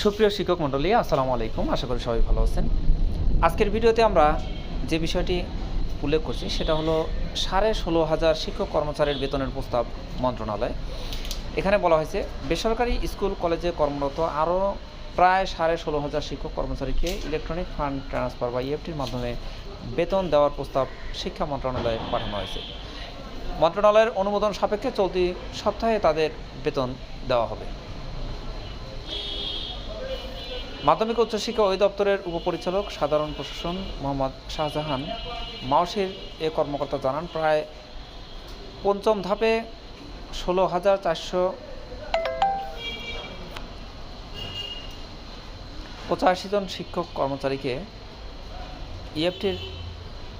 সুপ্রিয় শিক্ষক মণ্ডলী, আসসালামু আলাইকুম। আশা করি সবাই ভালো আছেন। আজকের ভিডিওতে আমরা যে বিষয়টি উল্লেখ করছি, সেটা হলো সাড়ে ষোলো হাজার শিক্ষক কর্মচারীর বেতনের প্রস্তাব মন্ত্রণালয়। এখানে বলা হয়েছে, বেসরকারি স্কুল, কলেজে কর্মরত আরও প্রায় সাড়ে ষোলো হাজার শিক্ষক কর্মচারীকে ইলেকট্রনিক ফান্ড ট্রান্সফার বা ইএফটির মাধ্যমে বেতন দেওয়ার প্রস্তাব শিক্ষা মন্ত্রণালয়ে পাঠানো হয়েছে। মন্ত্রণালয়ের অনুমোদন সাপেক্ষে চলতি সপ্তাহে তাদের বেতন দেওয়া হবে। মাধ্যমিক উচ্চশিক্ষা অধিদপ্তরের উপপরিচালক সাধারণ প্রশাসন মোহাম্মদ শাহজাহান মাওসির এ কর্মকর্তা জানান, প্রায় পঞ্চম ধাপে ষোলো হাজার চারশো পঁচাশি জন শিক্ষক কর্মচারীকে ইএফটির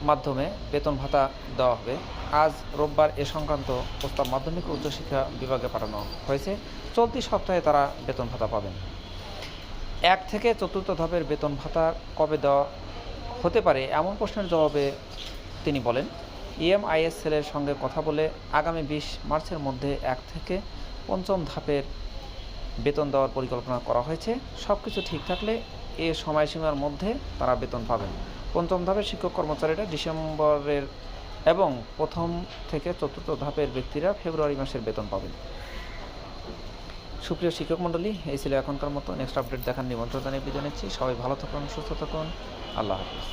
মাধ্যমে বেতন ভাতা দেওয়া হবে। আজ রোববার এ সংক্রান্ত প্রস্তাব মাধ্যমিক উচ্চশিক্ষা বিভাগে পাঠানো হয়েছে। চলতি সপ্তাহে তারা বেতন ভাতা পাবেন। এক থেকে চতুর্থ ধাপের বেতন ভাতা কবে দেওয়া হতে পারে এমন প্রশ্নের জবাবে তিনি বলেন, ইএমআইএস সেলের সঙ্গে কথা বলে আগামী বিশ মার্চের মধ্যে এক থেকে পঞ্চম ধাপের বেতন দেওয়ার পরিকল্পনা করা হয়েছে। সব কিছু ঠিক থাকলে এ সময়সীমার মধ্যে তারা বেতন পাবেন। পঞ্চম ধাপের শিক্ষক কর্মচারীরা ডিসেম্বরের এবং প্রথম থেকে চতুর্থ ধাপের ব্যক্তিরা ফেব্রুয়ারি মাসের বেতন পাবেন। সুপ্রিয় শিক্ষক মণ্ডলী, এই ছিল এখনকার মতো নেক্সট আপডেট দেখার নিমন্ত্রণ জানিয়ে বিদায় নিচ্ছি। সবাই ভালো থাকুন, সুস্থ থাকুন। আল্লাহ হাফিজ।